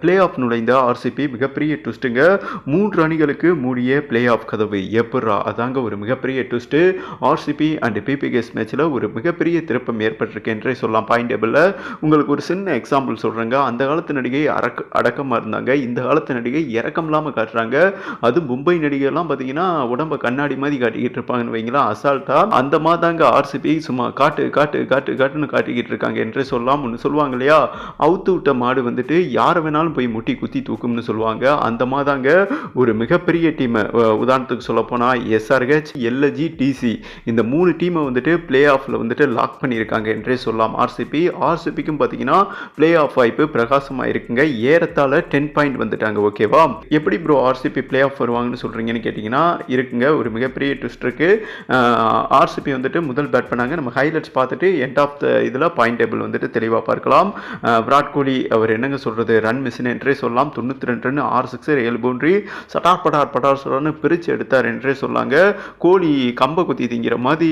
Play off நுழைந்த RCB மிகப்பெரிய ட்விஸ்ட்டுங்க மூன்று அணிகளுக்கு மூடிய பிளே ஆஃப் கதவு. எப்பட்றா? அதாங்க ஒரு மிகப்பெரிய ட்விஸ்ட்டு ஆர்சிபி அண்ட் பிபிகேஸ் மேட்ச்சில் ஒரு மிகப்பெரிய திருப்பம் ஏற்பட்டிருக்கு என்றே சொல்லலாம். பாயிண்ட் டேபிளில் உங்களுக்கு ஒரு சின்ன எக்ஸாம்பிள் சொல்கிறேங்க அந்த காலத்து நடிகை அடக்க அடக்கமாக இருந்தாங்க. இந்த காலத்து நடிகை இறக்கம் இல்லாமல் காட்டுறாங்க. அது மும்பை நடிகைலாம் பார்த்தீங்கன்னா உடம்ப கண்ணாடி மாதிரி காட்டிக்கிட்டு இருப்பாங்கன்னு வைங்களா அசால்ட்டாக அந்த மாதிரி தாங்க ஆர்சிபி சும்மா காட்டு காட்டு காட்டு காட்டுன்னு காட்டிக்கிட்டு இருக்காங்க என்றே சொல்லலாம். ஒன்று சொல்லுவாங்க இல்லையா? அவுத்து விட்ட மாடு வந்துட்டு யாரை வேணாலும் போய் முட்டி குத்தி தூக்கும்னு சொல்லுவாங்க. அந்த மாதிரிதாங்க ஒரு மிகப்பெரிய டீமை உதாரணத்துக்கு சொல்லப்போனால் எஸ்ஆர்ஹெச் எல்ஜி டிசி இந்த மூணு டீமை வந்துட்டு பிளே ஆஃபில் வந்துட்டு லாக் பண்ணியிருக்காங்க என்றே சொல்லலாம். ஆர்சிபி ஆர்சிபிக்கும் பார்த்தீங்கன்னா பிளே ஆஃப் வாய்ப்பு பிரகாசமாக இருக்குங்க. ஏறத்தாழ டென் பாயிண்ட் வந்துட்டாங்க ஓகேவா எப்படி ப்ரோ ஆர்சிபி பிளே ஆஃப் வருவாங்கன்னு சொல்கிறீங்கன்னு கேட்டிங்கன்னா இருக்குங்க. ஒரு மிகப்பெரிய ட்விஸ்ட் இருக்குது ஆர்சிபி வந்துட்டு முதல் பேட் பண்ணாங்க. நம்ம ஹைலைட்ஸ் பார்த்துட்டு எண்ட் ஆஃப் த இதில் பாயிண்ட் டேபிள் வந்துட்டு தெளிவாக பார்க்கலாம். விராட் கோலி அவர் என்னங்க சொல்கிறது ரன் மிஸ் மிஷின் என்றே சொல்லலாம். தொண்ணூற்றி ரெண்டு ரன் ஆறு சிக்ஸர் ஏழு பவுண்ட்ரி சட்டார் பட்டார் பட்டார் சொல்கிறான்னு பிரித்து எடுத்தார் என்றே சொல்லாங்க. கோலி கம்பை கொத்தி திங்கிற மாதிரி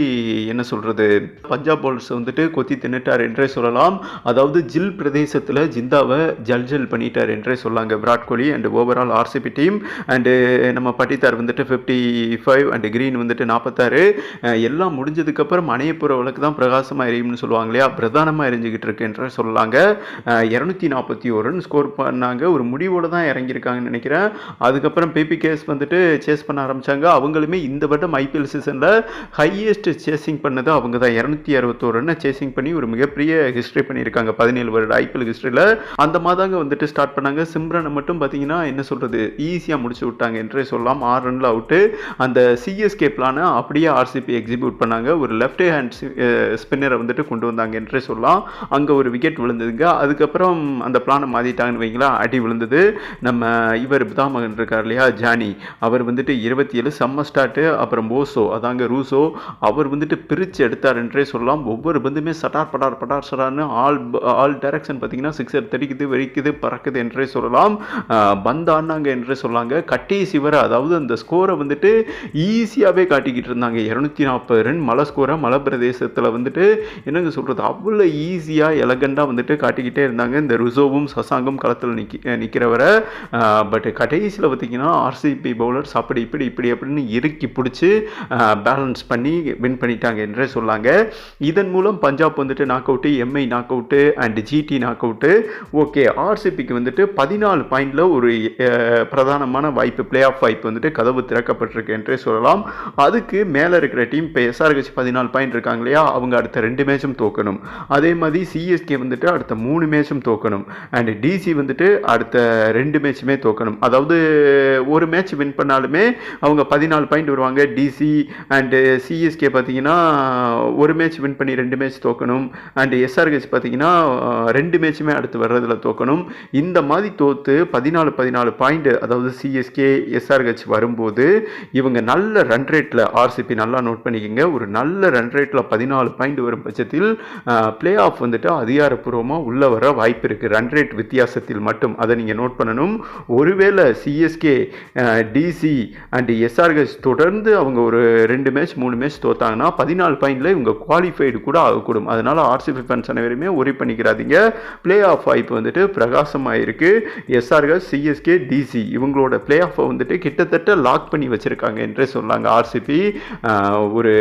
என்ன சொல்கிறது பஞ்சாப் பவுலர்ஸ் வந்துட்டு கொத்தி தின்னுட்டார் என்றே சொல்லலாம். அதாவது ஜில் பிரதேசத்தில் ஜிந்தாவை ஜல் ஜல் பண்ணிட்டார் என்றே சொல்லாங்க Virat Kohli and overall RCB team and நம்ம பட்டித்தார் வந்துட்டு ஃபிஃப்டி ஃபைவ் அண்ட் கிரீன் வந்துட்டு நாற்பத்தாறு எல்லாம் முடிஞ்சதுக்கப்புறம் அணையப்புற வழக்கு தான் பிரகாசமாக எரியும்னு சொல்லுவாங்க இல்லையா? பிரதானமாக எரிஞ்சுக்கிட்டு இருக்கு என்றே சொல்லாங்க. இரநூத்தி நாற்பத்தி ஒரு ரன் ஸ்கோர் பண்ணாங்க ஒரு முடிவோடு தான் இறங்கியிருக்காங்கன்னு நினைக்கிறேன். அதுக்கப்புறம் பிபி கேஸ் வந்துட்டு சேஸ் பண்ண ஆரம்பித்தாங்க அவங்களுமே இந்த வட்டம் ஐபிஎல் சீசனில் ஹையஸ்ட் சேசிங் பண்ணது அவங்க தான். இரநூத்தி அறுபத்தோரு ரன்னை சேசிங் பண்ணி ஒரு மிகப்பெரிய ஹிஸ்ட்ரி பண்ணியிருக்காங்க. பதினேழு வருட ஐபிஎல் ஹிஸ்ட்ரியில் அந்த மாதாங்க வந்துட்டு ஸ்டார்ட் பண்ணாங்க. சிம்ரனை மட்டும் பார்த்தீங்கன்னா என்ன சொல்கிறது ஈஸியாக முடிச்சு விட்டாங்க. என்றே சொல்லலாம். ஆறு ரனில் அவுட்டு அந்த சிஎஸ்கே பிளானை அப்படியே ஆர்சிபி எக்ஸிக்யூட் பண்ணாங்க. ஒரு லெஃப்ட் ஹேண்ட் ஸ்பின்னரை வந்துட்டு கொண்டு வந்தாங்க. என்றே சொல்லலாம். அங்கே ஒரு விக்கெட் விழுந்ததுங்க. அதுக்கப்புறம் அந்த பிளானை மாற்றிட்டாங்கன்னு வைங்களா அடி விழுந்தது. நம்ம இவர் பிதாமகன் இருக்கார் இல்லையா? ஜானி. அவர் வந்துட்டு இருபத்தி ஏழு செம்ம ஸ்டார்ட்டு அப்புறம் போசோ அதாங்க ரூசோ. அவர் வந்துட்டு பிரித்து எடுத்தார் என்றே சொல்லலாம். ஒவ்வொரு பந்துமே சட்டார் பட்டார் பட்டார் சடார்னு ஆல் ஆல் டைரக்ஷன் பார்த்தீங்கன்னா சிக்ஸர் தெரிக்குது வெடிக்குது பறக்குது என்றே சொல்லலாம். ஆஹ் என்றே சொல்லாங்க. கட்டி சிவர அதாவது அந்த ஸ்கோரை வந்துட்டு ஈஸியாகவே காட்டிக்கிட்டு இருந்தாங்க. இரநூத்தி நாற்பது ரன் மலை ஸ்கோரை மலை பிரதேசத்தில் வந்துட்டு என்னங்க சொல்கிறது அவ்வளோ ஈஸியாக எலகண்டாக வந்துட்டு காட்டிக்கிட்டே இருந்தாங்க. இந்த ருசோவும் சசாங்கும் களத்தில் நிற்க நிற்கிறவரை பட் கடைசியில் பார்த்திங்கன்னா ஆர்சிபி பவுலர்ஸ் அப்படி இப்படி இப்படி அப்படின்னு இறுக்கி பிடிச்சி பேலன்ஸ் பண்ணி வின் பண்ணிட்டாங்க என்றே சொல்லாங்க. இதன் மூலம் பஞ்சாப் வந்துட்டு knock out MI knock out and GT knock out okay ஆர்சிபிக்கு வந்துட்டு பதினாலு பாயிண்டில் ஒரு பிரதானமான வாய்ப்பு பிளே ஆஃப் வாய்ப்பு வந்துட்டு கதவு திறக்கப்பட்டிருக்கு என்றே சொல்லலாம். அதுக்கு மேலே இருக்கிற டீம் இப்போ எஸ்ஆர்ஹெச் பதினாலு பாயிண்ட் இருக்காங்க இல்லையா அவங்க அடுத்த ரெண்டு மேட்சும் தோக்கணும். அதே மாதிரி சிஎஸ்கே வந்துட்டு அடுத்த மூணு மேட்சும் தோக்கணும். அண்ட் டிசி வந்துட்டு அடுத்த ரெண்டு மேட்சுமே தோக்கணும். அதாவது ஒரு மேட்ச் வின் பண்ணாலுமே அவங்க பதினாலு பாயிண்ட் வருவாங்க. டிசி அண்டு சிஎஸ்கே பார்த்தீங்கன்னா ஒரு மேட்ச் வின் பண்ணி ரெண்டு மேட்ச் தோக்கணும். அண்ட் எஸ்ஆர்ஹெச் பார்த்தீங்கன்னா ரெண்டு மேட்சுமே அடுத்து வர்றதில் தோக்கணும். இந்த மாதிரி தோற்று பதினாலு பதினாலு பாயிண்ட் அதாவது சிஎஸ்கே எஸ்ஆர்ஹெச் வரும்போது இவங்க நல்ல ரன் ரேட்டில் ஆர்சிபி நல்லா நோட் பண்ணிக்கோங்க. ஒரு நல்ல ரன் ரேட்டில் பதினாலு பாயிண்ட் வரும் பட்சத்தில் பிளே ஆஃப் வந்துட்டு அதிகாரப்பூர்வமாக உள்ளே வர வாய்ப்பு இருக்குது ரன் ரேட் வித்தியாசத்தில் மட்டும் அதை நீங்கள் நோட் பண்ணணும். ஒருவேளை சிஎஸ்கே டிசி அண்ட் எஸ்ஆர்ஹெச் தொடர்ந்து அவங்க ஒரு ரெண்டு மேட்ச் மூணு மேட்ச் தோத்தாங்கன்னா பதினாலு பாயிண்டில் இவங்க குவாலிஃபைடு கூட ஆகக்கூடும். அதனால் ஆர்சிபி ஃபேன்ஸ் அனைவருமே ஒரி பண்ணிக்கிறாதீங்க. பிளே ஆஃப் வாய்ப்பு வந்துட்டு பிரகாசமாக இருக்குது எஸ்ஆர்ஹெச் சிஎஸ்கே டிசி இவங்களோட பிளே ஆஃபை வந்துட்டு கிட்டத்தட்ட லாக் பண்ணி வச்சுருக்காங்க என்றே சொன்னாங்க ஆர்சிபி ஒரு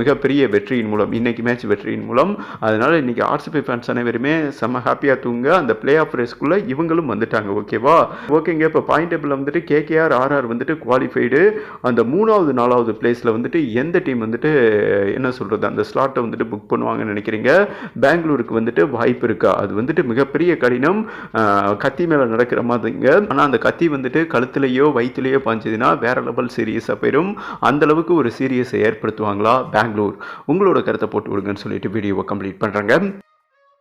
மிகப்பெரிய வெற்றியின் மூலம் இன்னைக்கு மேட்ச் வெற்றியின் மூலம். அதனால் இன்னைக்கு ஆர்சிபி ஃபேன்ஸ் அனைவருமே செம்ம ஹாப்பியாக தூங்க. அந்த பிளே ஆஃப் ரேஸ்க்குள்ளே இவங்களும் வந்துட்டாங்க ஓகேவா ஓகேங்க இப்போ பாயிண்ட் டேபிளில் வந்துட்டு கேகேஆர் ஆர்ஆர் வந்துட்டு குவாலிஃபைடு அந்த மூணாவது நாலாவது பிளேஸில் வந்துட்டு எந்த டீம் வந்துட்டு என்ன சொல்கிறது அந்த ஸ்லாட்டை வந்துட்டு புக் பண்ணுவாங்கன்னு நினைக்கிறீங்க? பெங்களூருக்கு வந்துட்டு வாய்ப்பு இருக்கா? அது வந்துட்டு மிகப்பெரிய கடினம். கத்தி மேலே நடக்கிற மாதிரிங்க. ஆனால் அந்த கத்தி வந்துட்டு கழுத்துலையோ வயிற்றுலையோ பாஞ்சதுன்னா வேற லெவல் சீரியஸாக போயிடும். அந்தளவுக்கு ஒரு சீரியஸை ஏற்படுத்துவாங்களா? பெங்களூர். உங்களோட கருத்தை போட்டு விடுங்கன்னு சொல்லிட்டு வீடியோவை கம்ப்ளீட் பண்ணுறாங்க